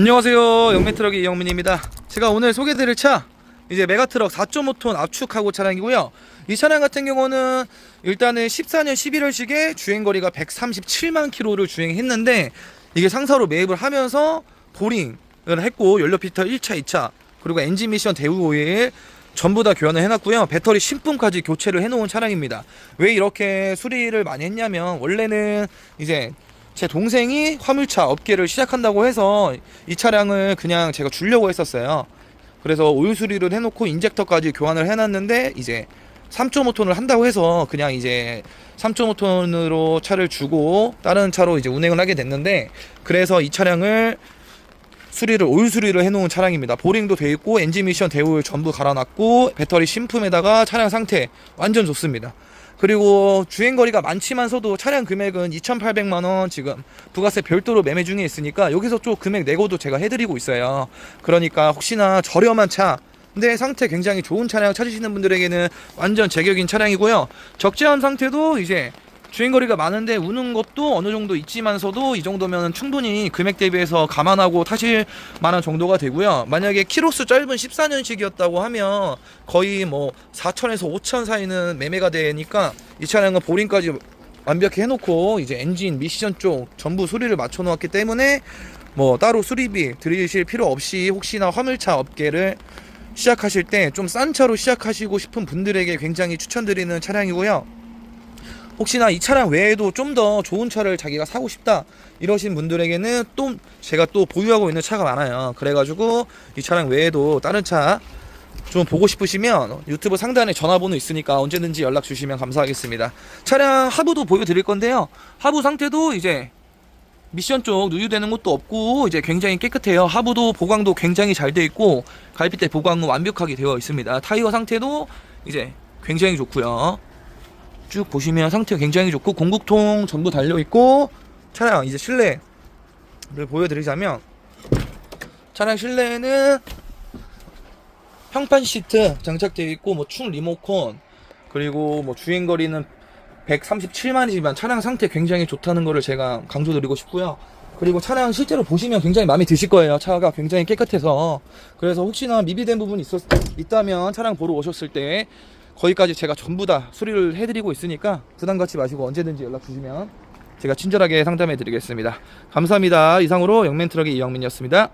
안녕하세요. 영매트럭의 이영민입니다. 제가 오늘 소개드릴 차 이제 메가트럭 4.5톤 압축하고 차량이고요. 이 차량 같은 경우는 일단은 14년 11월식에 주행거리가 137만 킬로를 주행했는데 이게 상사로 매입을 하면서 보링을 했고 연료 필터 1차 2차 그리고 엔진 미션 대우 오일 전부 다 교환을 해놨고요. 배터리 신품까지 교체를 해놓은 차량입니다. 왜 이렇게 수리를 많이 했냐면 원래는 이제 제 동생이 화물차 업계를 시작한다고 해서 이 차량을 그냥 제가 주려고 했었어요. 그래서 오일 수리를 해놓고 인젝터까지 교환을 해놨는데 이제 3.5톤을 한다고 해서 그냥 이제 3.5톤으로 차를 주고 다른 차로 이제 운행을 하게 됐는데 그래서 이 차량을 수리를 오일 수리를 해놓은 차량입니다. 보링도 돼 있고 엔진 미션 대우를 전부 갈아놨고 배터리 신품에다가 차량 상태 완전 좋습니다. 그리고 주행 거리가 많지만서도 차량 금액은 2,800만 원 지금 부가세 별도로 매매 중에 있으니까 여기서 좀 금액 내고도 제가 해드리고 있어요. 그러니까 혹시나 저렴한 차 근데 상태 굉장히 좋은 차량 찾으시는 분들에게는 완전 제격인 차량이고요. 적재한 상태도 이제 주행거리가 많은데 우는 것도 어느 정도 있지만서도 이 정도면 충분히 금액 대비해서 감안하고 타실 만한 정도가 되고요. 만약에 키로수 짧은 14년식이었다고 하면 거의 뭐 4천에서 5천 사이는 매매가 되니까 이 차량은 보링까지 완벽히 해놓고 이제 엔진 미션 쪽 전부 수리를 맞춰 놓았기 때문에 뭐 따로 수리비 들이실 필요 없이 혹시나 화물차 업계를 시작하실 때 좀 싼 차로 시작하시고 싶은 분들에게 굉장히 추천드리는 차량이고요. 혹시나 이 차량 외에도 좀 더 좋은 차를 자기가 사고 싶다 이러신 분들에게는 또 제가 또 보유하고 있는 차가 많아요. 그래가지고 이 차량 외에도 다른 차 좀 보고 싶으시면 유튜브 상단에 전화번호 있으니까 언제든지 연락 주시면 감사하겠습니다. 차량 하부도 보여드릴 건데요. 하부 상태도 이제 미션 쪽 누유되는 것도 없고 이제 굉장히 깨끗해요. 하부도 보강도 굉장히 잘 돼 있고 갈빗대 보강은 완벽하게 되어 있습니다. 타이어 상태도 이제 굉장히 좋고요. 쭉 보시면 상태가 굉장히 좋고 공국통 전부 달려 있고 차량 이제 실내를 보여드리자면 차량 실내에는 평판 시트 장착되어 있고 뭐 충 리모컨 그리고 뭐 주행 거리는 137만이지만 차량 상태 굉장히 좋다는 거를 제가 강조드리고 싶고요. 그리고 차량 실제로 보시면 굉장히 마음에 드실 거예요. 차가 굉장히 깨끗해서 그래서 혹시나 미비된 부분이 있었, 있다면 차량 보러 오셨을 때 거기까지 제가 전부 다 수리를 해드리고 있으니까 부담 갖지 마시고 언제든지 연락 주시면 제가 친절하게 상담해 드리겠습니다. 감사합니다. 이상으로 영맨트럭의 이영민이었습니다.